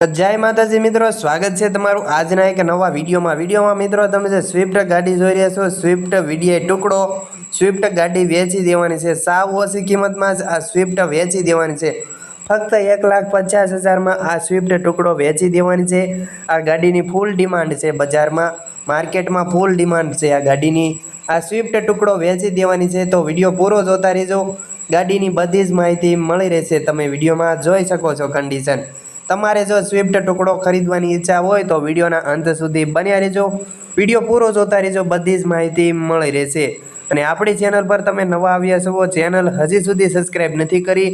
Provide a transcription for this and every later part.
જય માતાજી મિત્રો, સ્વાગત છે તમારું આજના એક નવા વિડીયોમાં. વિડીયોમાં મિત્રો તમે જે સ્વિફ્ટ ગાડી જોઈ રહ્યા છો સ્વિફ્ટ વીડીઆઈ ટુકડો. સ્વિફ્ટ ગાડી વેચી દેવાની છે. સાવ ઓછી કિંમતમાં જ આ સ્વિફ્ટ વેચી દેવાની છે. ફક્ત એક લાખ પચાસ હજારમાં આ સ્વિફ્ટ ટુકડો વેચી દેવાની છે. આ ગાડીની ફૂલ ડિમાન્ડ છે બજારમાં. માર્કેટમાં ફૂલ ડિમાન્ડ છે આ ગાડીની. આ સ્વિફ્ટ ટુકડો વેચી દેવાની છે. તો વીડિયો પૂરો જોતા રહેજો. ગાડીની બધી જ માહિતી મળી રહેશે. તમે વિડીયોમાં જોઈ શકો છો કન્ડિશન તમારે જો સ્વિફ્ટ ટુકડો ખરીદવાની ઈચ્છા હોય તો વિડીયોના અંત સુધી બન્યા રહેજો. વીડિયો પૂરો જોતા રહેજો, બધી જ માહિતી મળી રહેશે. અને આપણી ચેનલ પર તમે નવા આવ્યા છો, ચેનલ હજી સુધી સબસ્ક્રાઇબ નથી કરી,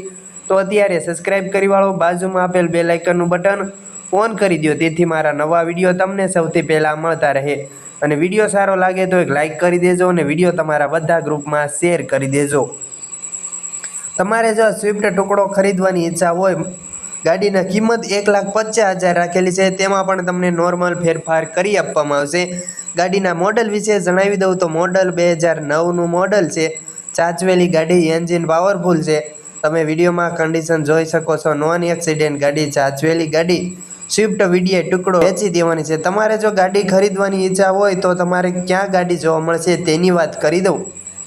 તો અત્યારે સબસ્ક્રાઇબ કરી વાળો, બાજુમાં આપેલ બે લાઇકનનું બટન ઓન કરી દો તેથી મારા નવા વીડિયો તમને સૌથી પહેલાં મળતા રહે. અને વીડિયો સારો લાગે તો એક લાઇક કરી દેજો અને વીડિયો તમારા બધા ગ્રુપમાં શેર કરી દેજો. તમારે જો સ્વિફ્ટ ટુકડો ખરીદવાની ઈચ્છા હોય ગાડીના કિંમત એક લાખ પચાસ હજાર રાખેલી છે. તેમાં પણ તમને નોર્મલ ફેરફાર કરી આપવામાં આવશે. ગાડીના મોડલ વિશે જણાવી દઉં તો મોડલ બે હજાર નવનું મોડલ છે. ચાચવેલી ગાડી એન્જિન પાવરફુલ છે. તમે વિડીયોમાં કન્ડિશન જોઈ શકો છો. નોન એક્સિડન્ટ ગાડી, ચાચવેલી ગાડી. સ્વિફ્ટ વીડીએ ટુકડો વેચી દેવાની છે. તમારે જો ગાડી ખરીદવાની ઈચ્છા હોય તો તમારે ક્યાં ગાડી જોવા મળશે તેની વાત કરી દઉં.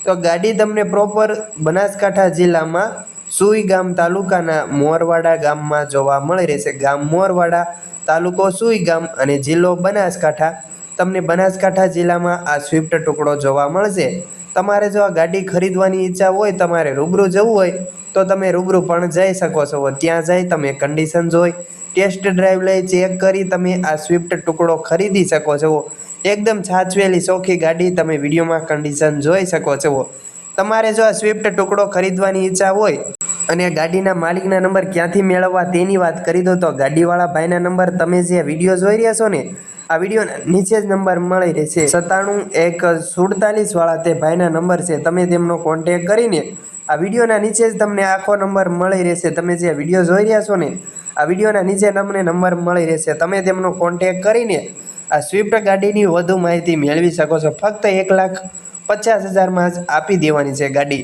તો ગાડી તમને પ્રોપર બનાસકાંઠા જિલ્લામાં સુઈ ગામ તાલુકાના મોરવાડા ગામમાં જોવા મળી રહેશે ગામ મોરવાડા તાલુકો સુઈ ગામ અને જિલ્લો બનાસકાંઠા. તમને બનાસકાંઠા જિલ્લામાં આ સ્વિફ્ટ ટુકડો જોવા મળશે. તમારે જો આ ગાડી ખરીદવાની ઈચ્છા હોય, તમારે રૂબરૂ જવું હોય, તો તમે રૂબરૂ પણ જઈ શકો છો. ત્યાં જઈ તમે કન્ડિશન જોઈ ટેસ્ટ ડ્રાઈવ લઈ ચેક કરી તમે આ સ્વિફ્ટ ટુકડો ખરીદી શકો છો. એકદમ છાછવેલી ચોખ્ખી ગાડી તમે વિડીયોમાં કન્ડિશન જોઈ શકો છો. તમારે જો આ સ્વિફ્ટ ટુકડો ખરીદવાની ઈચ્છા હોય અને ગાડીના માલિકના નંબર ક્યાંથી મેળવવા તેની વાત કરી દો તો ગાડીવાળા ભાઈના નંબર તમે જે વીડિયો જોઈ રહ્યા છો ને, આ વિડીયોના નીચે જ નંબર મળી રહેશે. સત્તાણું એક સુડતાલીસવાળા તે ભાઈના નંબર છે, તમે તેમનો કોન્ટેક કરીને આ વિડીયોના નીચે જ તમને આખો નંબર મળી રહેશે. તમે જે વીડિયો જોઈ રહ્યા છો ને, આ વિડીયોના નીચે તમને નંબર મળી રહેશે. તમે તેમનો કોન્ટેક કરીને આ સ્વિફ્ટ ગાડીની વધુ માહિતી મેળવી શકો છો. ફક્ત એક લાખ પચાસ હજારમાં જ આપી દેવાની છે ગાડી.